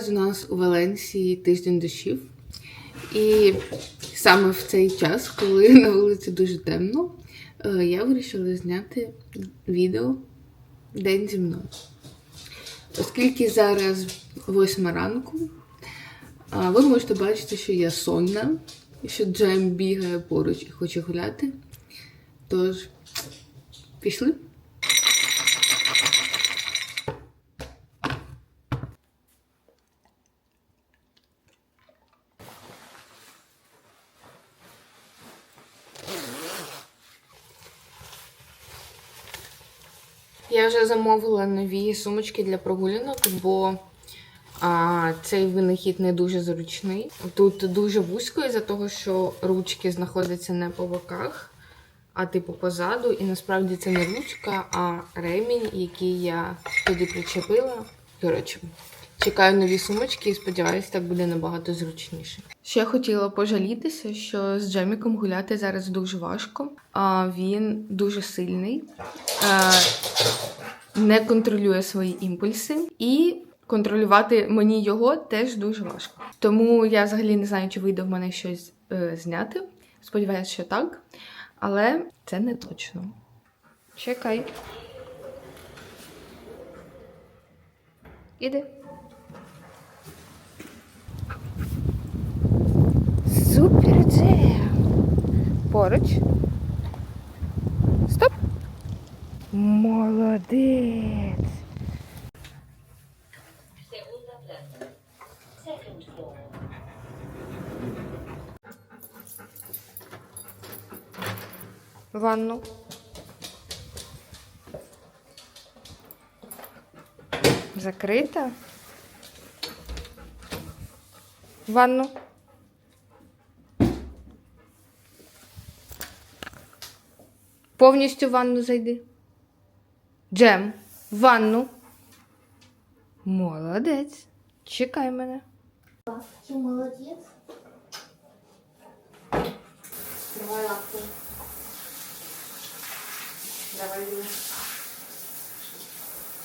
Зараз у нас у Валенсії тиждень дощів. І саме в цей час, коли на вулиці дуже темно, е, я вирішила зняти відео День зі мною. Оскільки зараз 8 ранку, ви можете бачити, що я сонна, що Джем бігає поруч і хоче гуляти. Тож, пішли? Я вже замовила нові сумочки для прогулянок, бо а, цей винахід не дуже зручний. Тут дуже вузько із-за того, що ручки знаходяться не по боках, а типу позаду. І насправді це не ручка, а ремінь, який я туди причепила. Коротше, чекаю нові сумочки і сподіваюся, так буде набагато зручніше. Ще хотіла пожалітися, що з Джеміком гуляти зараз дуже важко. А він дуже сильний. А, не контролює свої імпульси, і контролювати мені його теж дуже важко. Тому я взагалі не знаю, чи вийде в мене щось е, зняти. Сподіваюся, що так. Але це не точно. Чекай. Іди. Супер це. Поруч. Молодець. Ванну. Закрита. Ванну. Повністю в ванну зайди. Джем, ванну. Молодець. Чекай мене. Ты молодец. Давай лапку. Давай.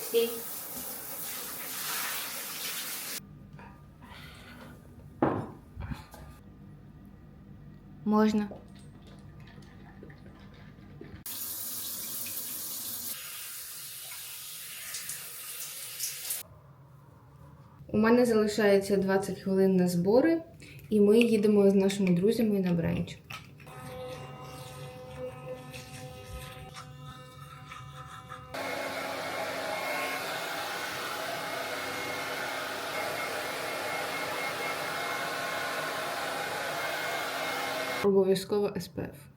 Стій. Можна. У мене залишається 20 хвилин на збори, і ми їдемо з нашими друзями на бранч. Обов'язково СПФ.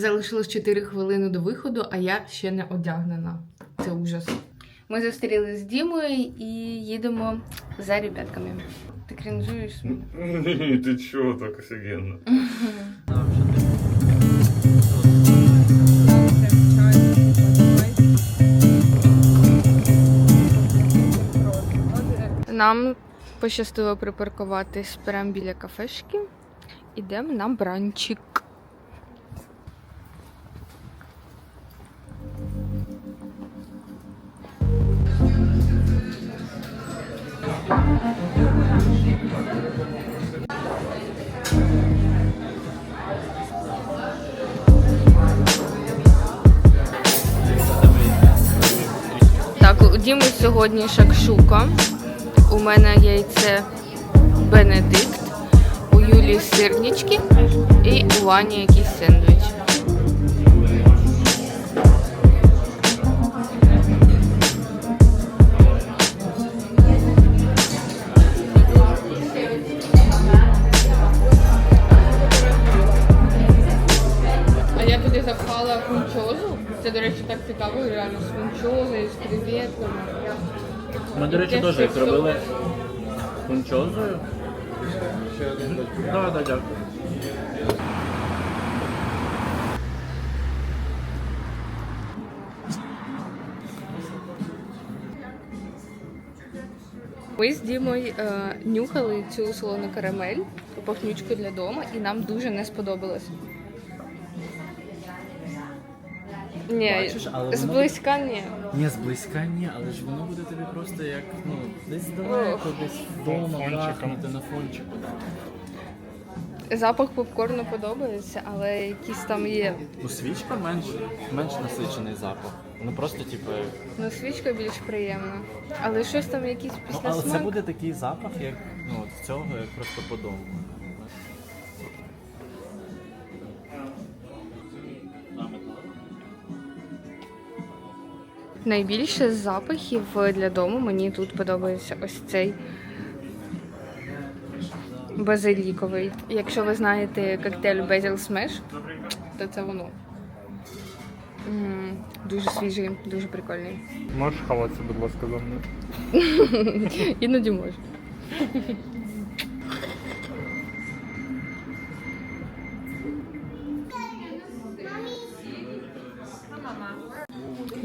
Залишилось 4 хвилини до виходу, а я ще не одягнена. Це ужас. Ми зустрілися з Дімою і їдемо за ребятками. Ти крінжуєш? Ні, ти чого так офігенно? Нам пощастило припаркуватись прямо біля кафешки. Ідемо на бранчик. Сьогодні шакшука. У мене яйце Бенедикт, у Юлі сирнички і у Вані якийсь сендвіч. Так цікаво, реально з фунчозою, з креветками. Ми, до речі, теж їх робили фунчозою. Так, так, дякую. Ми з Дімою е, нюхали цю солону карамель, пахнючку для дому, і нам дуже не сподобалось. Ні, бачиш, але воно зблизька ні. Ні, зблизька ні, але ж воно буде тобі просто як, ну, десь далеко, десь вдома, вахнути на фончику. Запах попкорну подобається, але якісь там є. Ну, свічка менш, менш насичений запах. Ну просто, типу, Ну, свічка більш приємна. Але щось там якийсь ну, після але це буде такий запах, як ну, от цього, як просто по дому. Найбільше з запахів для дому мені тут подобається ось цей базиліковий. Якщо ви знаєте коктейль Basil Smash, то це воно. М, Дуже свіжий, дуже прикольний. Можеш хаватися, будь ласка, за мною? Іноді можу.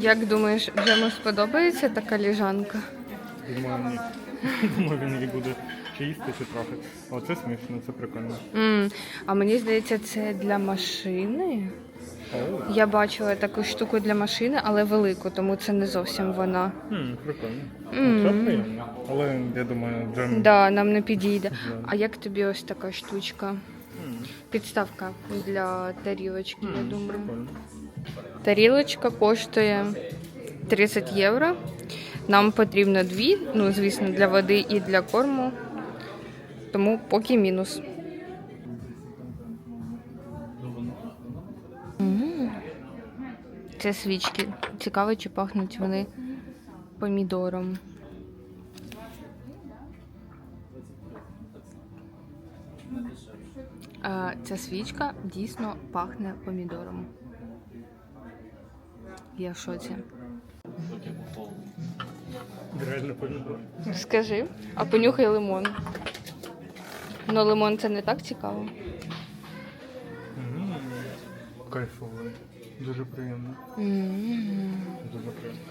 Як думаєш, Джему сподобається така ліжанка? Думаю, ні. Думаю, він її буде чи їсти, чи трохи. О, це смішно, це прикольно. м а мені здається, це для машини. Я бачила таку штуку для машини, але велику, тому це не зовсім вона. хм, прикольно. М. Це приємно. Але я думаю, джем. Да, нам не підійде. А як тобі ось така штучка? М, Підставка для тарілочки, я думаю. Прикольно. Тарілочка коштує 30 євро. Нам потрібно дві, ну, звісно, для води і для корму. Тому поки мінус. Це свічки. Цікаво, чи пахнуть вони помідором. Ця свічка дійсно пахне помідором. Я в шоці. Реально помідор. Скажи, а понюхай лимон. Ну, лимон це не так цікаво. Кайфовий. Дуже приємно. М. Дуже приємно.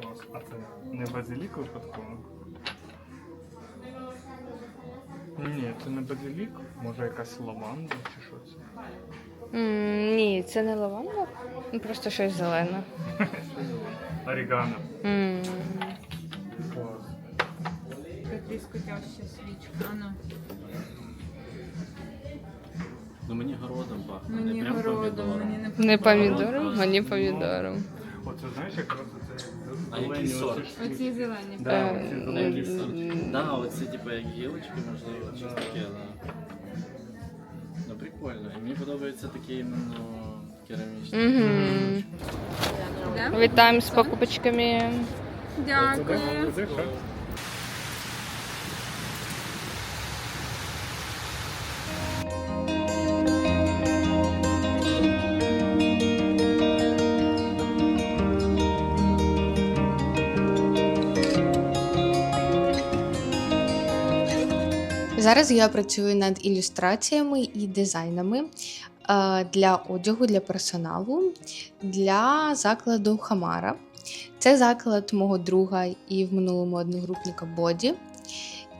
Клас. А це не базилік випадково? Ні, це не базилік. Може якась лаванда чи що це? М, Ні, це не лаванда, ну, просто щось зелене. Орігано. М. Клас. Тріскотяща свічка. Ану. Ну мені городом пахне, Мені не прям городом, помідором. мені не Не помідором, мені помідором. Оце знаєш, якраз оце А який сорт? Оці зелені. Да, Е, оці Ну, зелені. Да, оце типу як гілочки, можливо, щось таке, да. Ну прикольно. І мені подобається такий іменно керамічний. Угу. Вітаємо з покупочками. Дякую. Зараз я працюю над ілюстраціями і дизайнами е, для одягу, для персоналу, для закладу Хамара. Це заклад мого друга і в минулому одногрупника Боді.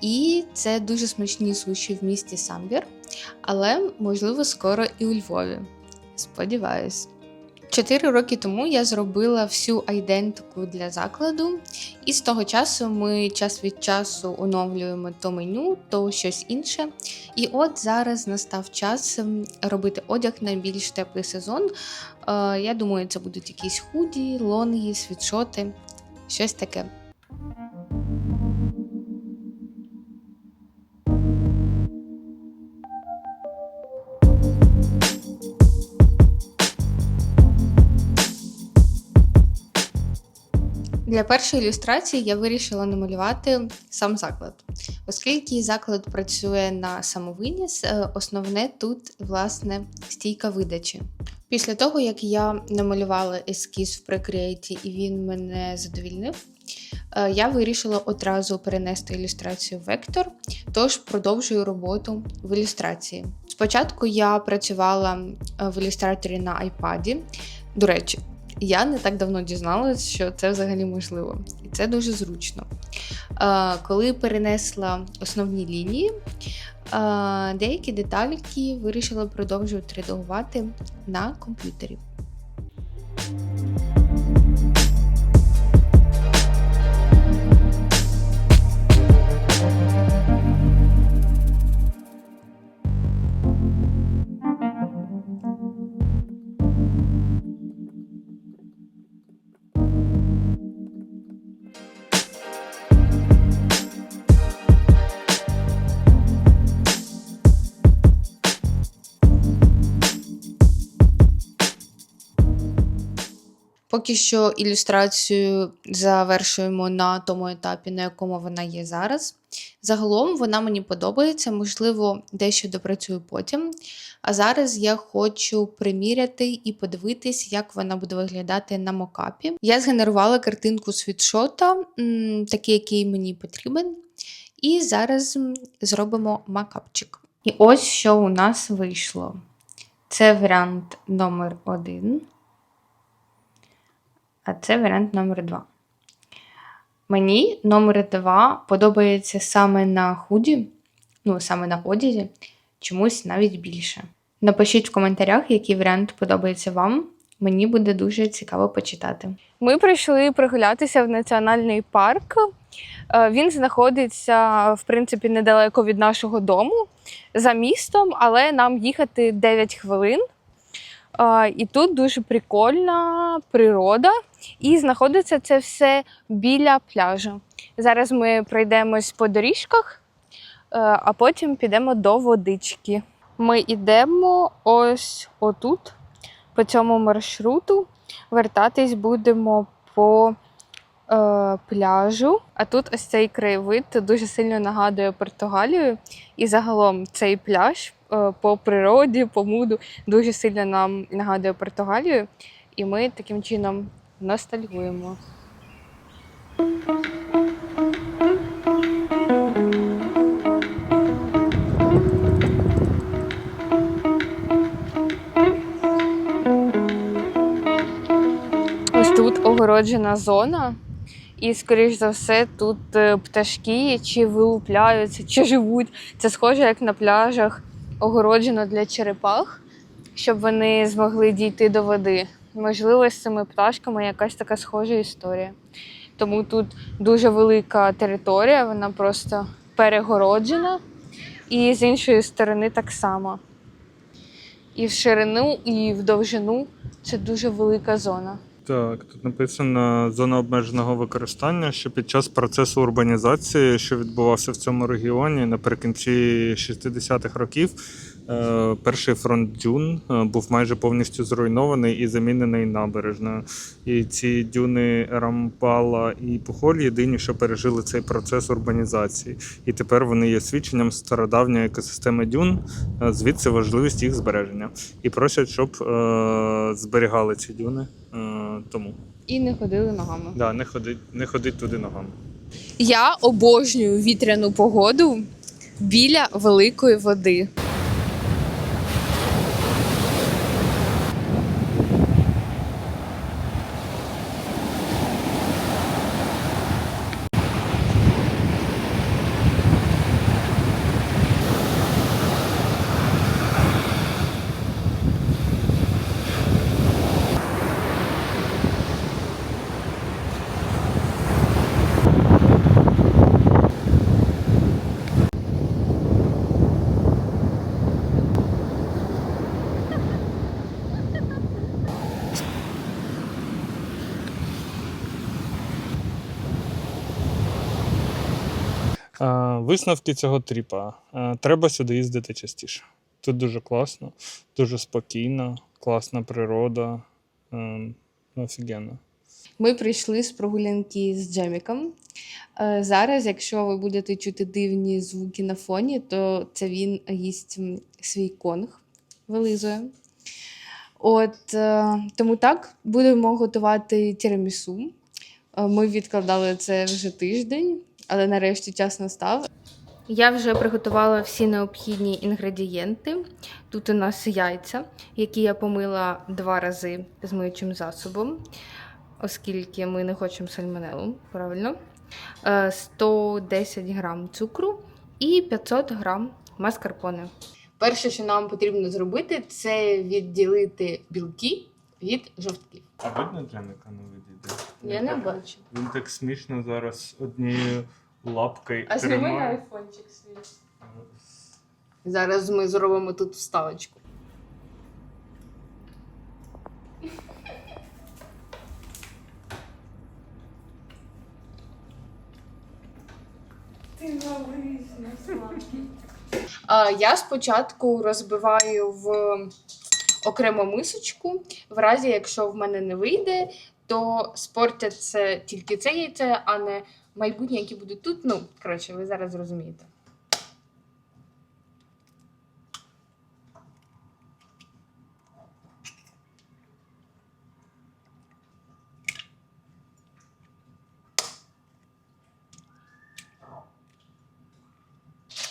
І це дуже смачні суші в місті Самбір, але можливо скоро і у Львові. Сподіваюсь. Чотири роки тому я зробила всю айдентику для закладу, і з того часу ми час від часу оновлюємо то меню, то щось інше. І от зараз настав час ем, робити одяг на більш теплий сезон. Е, Я думаю, це будуть якісь худі, лонги, світшоти, щось таке. Для першої ілюстрації я вирішила намалювати сам заклад. Оскільки заклад працює на самовиніс, е, основне тут власне стійка видачі. Після того, як я намалювала ескіз в Procreate і він мене задовільнив, е, я вирішила одразу перенести ілюстрацію в вектор, тож продовжую роботу в ілюстрації. Спочатку я працювала е, в ілюстраторі на iPad. До речі, я не так давно дізналась, що це взагалі можливо, і це дуже зручно. Коли перенесла основні лінії, деякі детальки вирішила продовжувати редагувати на комп'ютері. Поки що ілюстрацію завершуємо на тому етапі, на якому вона є зараз. Загалом вона мені подобається, можливо, дещо допрацюю потім. А зараз я хочу приміряти і подивитись, як вона буде виглядати на мокапі. Я згенерувала картинку світшота, такий, який мені потрібен. І зараз зробимо макапчик. І ось що у нас вийшло. Це варіант номер один. А це варіант номер два. Мені номер два подобається саме на худі, ну, саме на одязі, чомусь навіть більше. Напишіть в коментарях, який варіант подобається вам. Мені буде дуже цікаво почитати. Ми прийшли прогулятися в національний парк. Е, Він знаходиться, в принципі, недалеко від нашого дому, за містом, але нам їхати 9 хвилин. І тут дуже прикольна природа, і знаходиться це все біля пляжу. Зараз ми пройдемось по доріжках, е, а потім підемо до водички. Ми йдемо ось отут, по цьому маршруту. Вертатись будемо по е, пляжу. А тут ось цей краєвид дуже сильно нагадує Португалію. І загалом цей пляж по природі, по муду дуже сильно нам нагадує Португалію. І ми таким чином ностальгуємо. Тут огороджена зона, і, скоріш за все, тут е, пташки чи вилупляються, чи живуть. Це схоже, як на пляжах огороджено для черепах, щоб вони змогли дійти до води. Можливо, з цими пташками якась така схожа історія. Тому тут дуже велика територія, вона просто перегороджена. І з іншої сторони так само. І в ширину, і в довжину це дуже велика зона. Так, тут написано зона обмеженого використання, що під час процесу урбанізації, що відбувався в цьому регіоні наприкінці 60-х років, е, перший фронт дюн е, був майже повністю зруйнований і замінений набережною. І ці дюни Рампала і Пухоль єдині, що пережили цей процес урбанізації. І тепер вони є свідченням стародавньої екосистеми дюн, е, звідси важливість їх збереження. І просять, щоб зберігали ці дюни. Тому І не ходили ногами. да, не ходить, не ходить туди ногами. Я обожнюю вітряну погоду біля великої води. Висновки цього тріпа. Е, треба сюди їздити частіше. Тут дуже класно, дуже спокійно, класна природа. Е, офігенно. Ми прийшли з прогулянки з Джеміком. Е, Зараз, якщо ви будете чути дивні звуки на фоні, то це він їсть свій конг, вилизує. От е, тому так, будемо готувати тірамісу. Е, Ми відкладали це вже тиждень, але нарешті час настав. Я вже приготувала всі необхідні інгредієнти. Тут у нас яйця, які я помила два рази з миючим засобом, оскільки ми не хочемо сальмонелу, правильно. Е, 110 грам цукру і 500 грам маскарпоне. Перше, що нам потрібно зробити, це відділити білки від жовтків. А видно Джеміка на виді? Я не бачу. Він так смішно зараз однією лапкою А тримає. айфончик свій. Зараз ми зробимо тут вставочку. А, Я спочатку розбиваю в окрему мисочку. В разі, якщо в мене не вийде, то спортять це тільки це яйце, а не майбутнє, які будуть тут. Ну, коротше, ви зараз зрозумієте.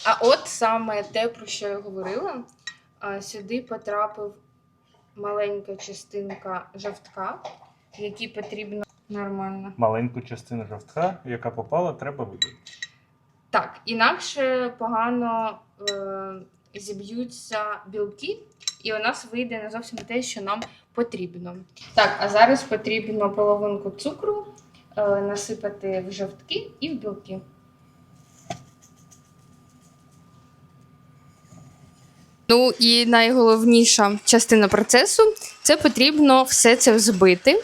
А от саме те, про що я говорила, сюди потрапив маленька частинка жовтка, який потрібно нормально. Маленьку частину жовтка, яка попала, треба видати. Так, інакше погано е, зіб'ються білки, і у нас вийде не зовсім те, що нам потрібно. Так, а зараз потрібно половинку цукру е, насипати в жовтки і в білки. Ну і найголовніша частина процесу це потрібно все це взбити.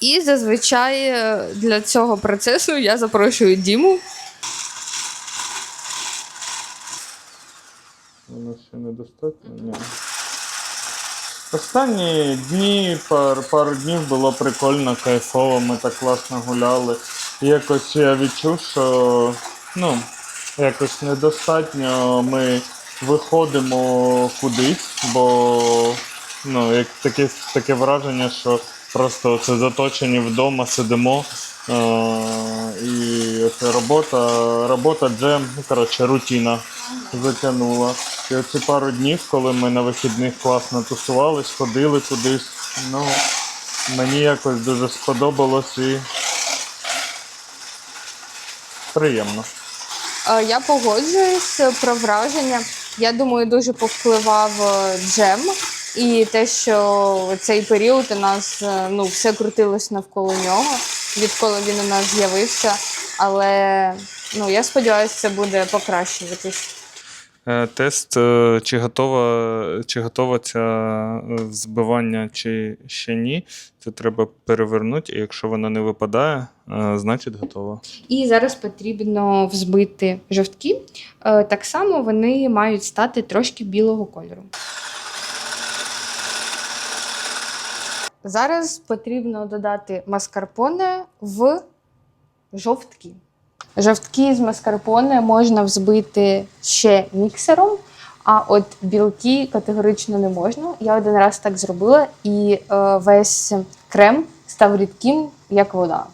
І зазвичай е, для цього процесу я запрошую Діму. Воно ще недостатньо? Ні. Останні дні, пар, пару днів було прикольно, кайфово, ми так класно гуляли. І якось я відчув, що ну, якось недостатньо ми виходимо кудись, бо ну, як таке, таке враження, що просто це заточені вдома, сидимо. Е, і це робота, робота, джем, ну коротше, рутина затягнула. І оці пару днів, коли ми на вихідних класно тусувались, ходили кудись, ну мені якось дуже сподобалось і приємно. Я погоджуюсь про враження. Я думаю, дуже повпливав е, джем і те, що цей період у нас е, ну, все крутилось навколо нього, відколи він у нас з'явився. Але ну, я сподіваюся, це буде покращуватись. Е, Тест, е, чи готова, чи готова ця е, взбивання, чи ще ні. Це треба перевернути, і якщо вона не випадає, значить готова. І зараз потрібно взбити жовтки. Так само вони мають стати трошки білого кольору. Зараз потрібно додати маскарпоне в жовтки. Жовтки з маскарпоне можна взбити ще міксером, а от білки категорично не можна. Я один раз так зробила, і е, весь крем став рідким, як вода.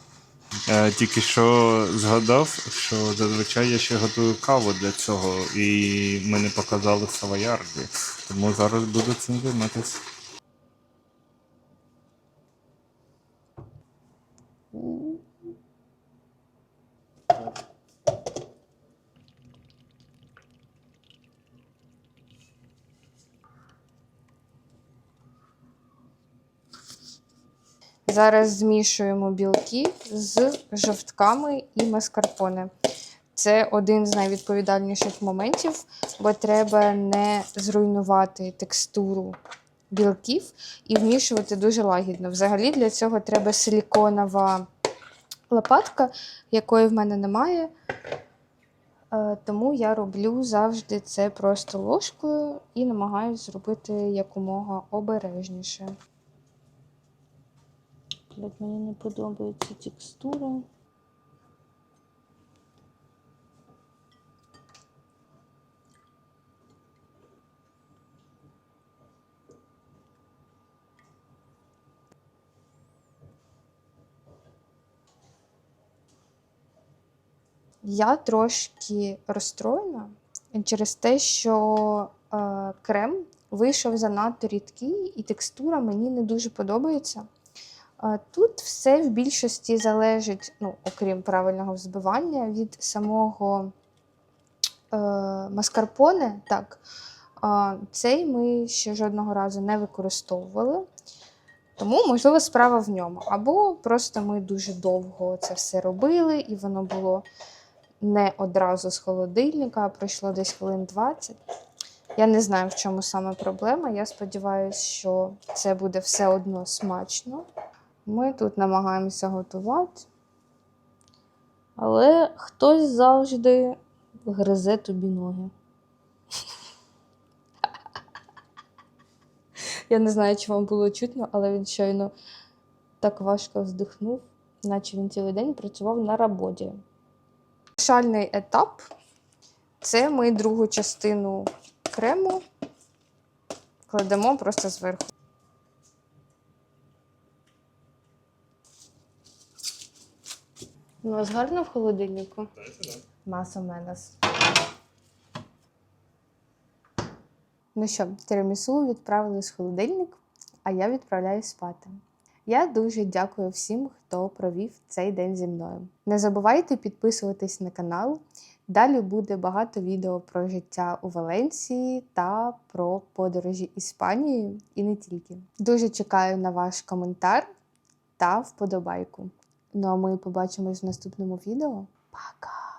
Е, Тільки що згадав, що зазвичай я ще готую каву для цього, і ми не показали савоярді. Тому зараз буду цим займатися. Зараз змішуємо білки з жовтками і маскарпоне. Це один з найвідповідальніших моментів, бо треба не зруйнувати текстуру білків і вмішувати дуже лагідно. Взагалі для цього треба силіконова лопатка, якої в мене немає. Е, Тому я роблю завжди це просто ложкою і намагаюся зробити якомога обережніше. Блять, мені не подобається текстура. Я трошки розстроєна через те, що е, крем вийшов занадто рідкий, і текстура мені не дуже подобається. Тут все в більшості залежить, ну, окрім правильного взбивання, від самого е, маскарпоне. Так, е, цей ми ще жодного разу не використовували. Тому, можливо, справа в ньому. Або просто ми дуже довго це все робили, і воно було не одразу з холодильника, а пройшло десь хвилин 20. Я не знаю, в чому саме проблема. Я сподіваюся, що це буде все одно смачно. Ми тут намагаємося готувати. Але хтось завжди гризе тобі ноги. Я не знаю, чи вам було чутно, але він щойно так важко вздихнув, наче він цілий день працював на роботі. Шальний етап це ми другу частину крему кладемо просто зверху. У вас гарно в холодильнику? Маса менес. Ну що, тирамісу відправили з холодильник, а я відправляюсь спати. Я дуже дякую всім, хто провів цей день зі мною. Не забувайте підписуватись на канал. Далі буде багато відео про життя у Валенції та про подорожі Іспанією і не тільки. Дуже чекаю на ваш коментар та вподобайку. Ну а ми побачимось в наступному відео. Пока!